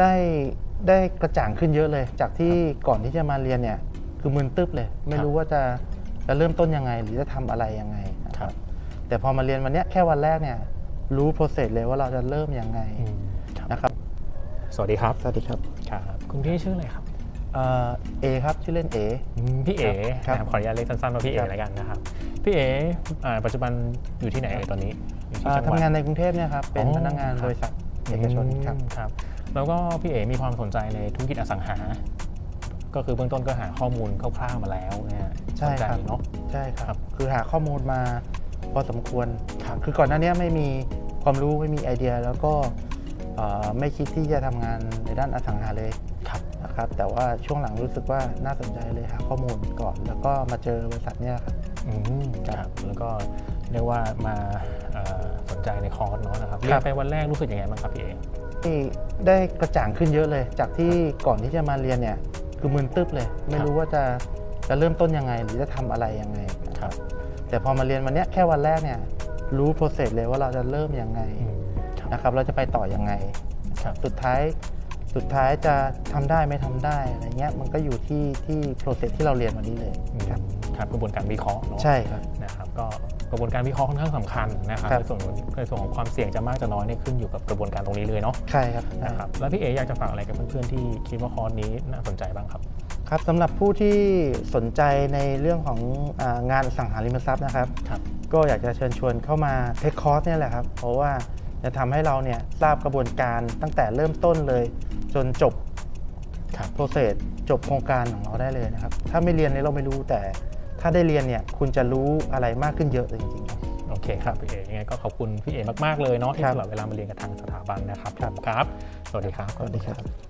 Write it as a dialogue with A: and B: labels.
A: ได้ได้กระจ่างขึ้นเยอะเลย จากที่ก่อนที่จะมาเรียนเนี่ย คือมึนตึ๊บเลย ไม่รู้ว่าจะจะเริ่มต้นยังไง หรือจะทำอะไรยังไงนะครับ แต่พอมาเรียนวันเนี้ยแค่วันแรกเนี่ย รู้โปรเซสเลยว่าเราจะเริ่มยังไง
B: อืมครับ
A: นะครับ
B: สวัสดีครับ
A: สวัสดีครับ
B: ครับคุณพี่ชื่ออะไรครับ
A: เอ่อเอครับชื่อเล่นเอ
B: อืมพี่เอ๋
A: ครับ
B: นะครับขออนุญาตเรียกสั้นๆว่าพี่เอ๋
A: ครับ
B: แล้วกันนะครับพี่เอ๋อ่าปัจจุบันอยู่ที่ไหนเอ่ยตอนนี้อยู่ที่
A: อ่า
B: จังหวัด
A: ทำงานในกรุงเทพเนี่ยครับเป็น
B: อ๋อ
A: พนักงาน
B: ครับ
A: บริษัท เอกชนครับ
B: อืมครับแล้วก็พี่เอ๋มีความสนใจในธุรกิจอสังหา ก็คือเบื้องต้นก็หาข้อมูลคร่าวๆมาแล้วนะฮะ
A: ใช่
B: สนใจ
A: ครับ
B: เนาะ
A: ใช่ค
B: ครั
A: รับ
B: บ
A: คือหาข้อมูลมาพอสมควร
B: ครับ
A: คือก่อนหน้านี้ไม่มีความรู้ไม่มีไอเดีย แล้วก็เอ่อไม่คิดที่จะทำงานในด้านอสังหาเลย
B: ครับ
A: นะครับแต่ว่าช่วงหลังรู้สึกว่าน่าสนใจเลยหาข้อมูลก่อน แล้วก็มาเจอบริษัทเนี่ยครับ
B: อืมครับแล้วก็เรียกว่ามาเอ่อสน ใจในคอร์สเนาะนะครับ
A: ครับ
B: เรียนไปวันแรกรู้สึกยังไงบ้างครับพี่เอ๋
A: ที่ได้กระจ่างขึ้นเยอะเลย จากที่ก่อนที่จะมาเรียนเนี่ยคือมึนตึ๊บเลย ไม่รู้ว่าจะจะเริ่มต้นยังไง หรือจะทำอะไรยังไงนะครับ แต่พอมาเรียนวันเนี้ยแค่วันแรกเนี่ยรู้โปรเซสเลยว่าเราจะเริ่มยังไง
B: อืมครับ
A: นะครับ เราจะไปต่อยังไง
B: ครับ
A: สุดท้ายสุดท้ายจะทำได้ไม่ทำได้อะไรเงี้ยมันก็อยู่ที่ที่โปรเซสที่เราเรียนวันนี้เลย
B: อืม
A: ครับ
B: ครับกระบวนการวิเคราะห์เนาะ
A: ใช่ครับ
B: นะครับก็ กระบวนการวิเคราะห์ค่อนข้างสำคัญนะครับ
A: ครับ
B: ในส่วนของในส่วนของความเสี่ยงจะมากจะน้อยเนี่ยขึ้นอยู่กับกระบวนการตรงนี้เลยเนาะ
A: ใช่ครับ
B: นะครับแล้วพี่เออยากจะฝากอะไรกับเพื่อนๆที่คิดว่าคอร์สนี้น่าสนใจบ้างครับ
A: ครับสำหรับผู้ที่สนใจในเรื่องของอางานอสังหาริมทรัพย์นะครับ
B: ครับ
A: ก็อยากจะเชิญชวนเข้ามาเทคคอร์สเนี่ยแหละครับ เพราะว่าจะทำให้เราเนี่ยทราบกระบวนการตั้งแต่เริ่มต้นเลย จนจบ
B: ครับ
A: โปรเซสจบโครงการของเราได้เลยนะครับ ถ้าไม่เรียนเนี่ยเราไม่รู้แต่ ถ้าได้เรียนเนี่ยคุณจะรู้อะไรมากขึ้นเยอะเลยจริงๆ
B: โอเคครับพี่เอยังไงก็ขอบคุณพี่เอมากๆเลยเนาะที่
A: ครับ
B: สละเวลามาเรียนกับทางสถาบันนะครับ
A: ครับ
B: ครับ สวัสดีครับ
A: สวัสดีครับ